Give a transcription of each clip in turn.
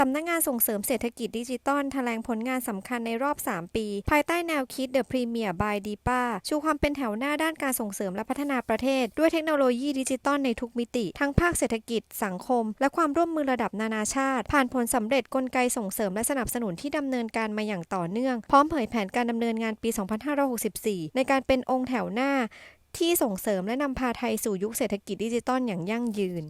สำนักงานส่งเสริมเศรษฐกิจดิจิตอลแถลงผลงานสำคัญในรอบ 3 ปี ภายใต้แนวคิด The Premier by DIPA ชูความเป็นแถวหน้าด้านการส่งเสริมและพัฒนาประเทศ ด้วยเทคโนโลยีดิจิตอลในทุกมิติ ทั้งภาคเศรษฐกิจ สังคม และความร่วมมือระดับนานาชาติ ผ่านผลสำเร็จกลไกส่งเสริมและสนับสนุนที่ดำเนินการมาอย่างต่อเนื่อง พร้อมเผยแผนการดำเนินงานปี 2564 ในการเป็นองค์แถวหน้า ที่ส่งเสริมและนำพาไทยสู่ยุคเศรษฐกิจดิจิตอลอย่างยั่งยืน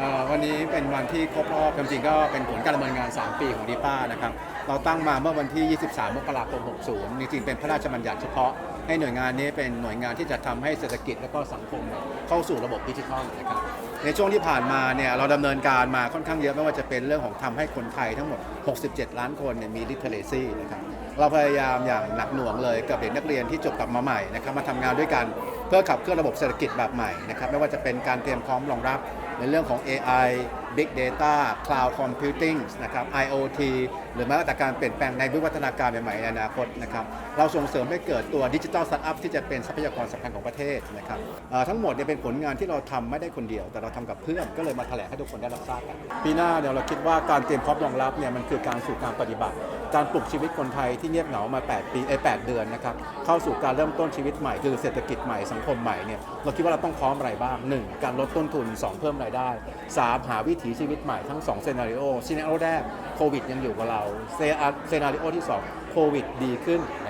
อ่อวันนี้เป็นวันที่ครบรอบจริงๆก็เป็นผลการดำเนินงาน 3 ปีของดีป้านะครับ เราตั้งมาเมื่อวันที่ 23 มกราคม 60 จริงๆ เป็นพระราชบัญญัติเฉพาะ ให้หน่วยงานนี้เป็นหน่วยงานที่จะทำให้เศรษฐกิจและก็สังคมเนี่ยเข้าสู่ระบบดิจิทัลนะครับ ในช่วงที่ผ่านมาเนี่ยเราดำเนินการมาค่อนข้างเยอะไม่ว่าจะเป็นเรื่องของทำให้คนไทยทั้งหมด 67 ล้านคนเนี่ยมี literacy นะครับ เราพยายามอย่างหนักหน่วงเลยกับเด็กนักเรียนที่จบกลับมาใหม่นะครับมาทำงานด้วยกัน เพื่อขับเคลื่อนระบบเศรษฐกิจแบบใหม่นะครับไม่ว่าจะเป็นการเตรียมพร้อมรองรับในเรื่องของ AI Big Data Cloud Computing นะครับ IoT หรือแม้แต่การเปลี่ยนแปลงในวิวัฒนาการใหม่ๆในอนาคตนะครับเราส่งเสริมให้เกิดตัวดิจิ t a ลสตาร์ทอัพที่จะเป็นทรัพยากรสำคัญของประเทศนะครับทั้งหมดเนี่ยเป็นผลงานที่เราทำไม่ได้คนเดียว แต่เราทำกับเพื่อนก็เลยมาแถลงให้ทุกคนได้รับทราบกันปีหน้าเนี่ยเราคิดว่าการเตรียมพร้อมรองรับเนี่ยมันคือการสู่การปฏิบัติ การปลุกชีวิตคนไทยที่เงียบเหงามา 8 ปีไอ้ย8เดือนนะครับเข้าสู่การเริ่มต้นชีวิตใหม่คือเศรษฐกิจใหม่สังคมใหม่เนี่ยเราคิดว่าเราต้องพร้อมอะไรบ้าง 1. การลดต้นทุน 2 เพิ่มรายได้ 3. หาวิถีชีวิตใหม่ทั้ง2เซนาริโอซีนาริโอแรกโควิดยังอยู่กับเราเซนาริโอที่ 2 โควิดดีขึ้นนะ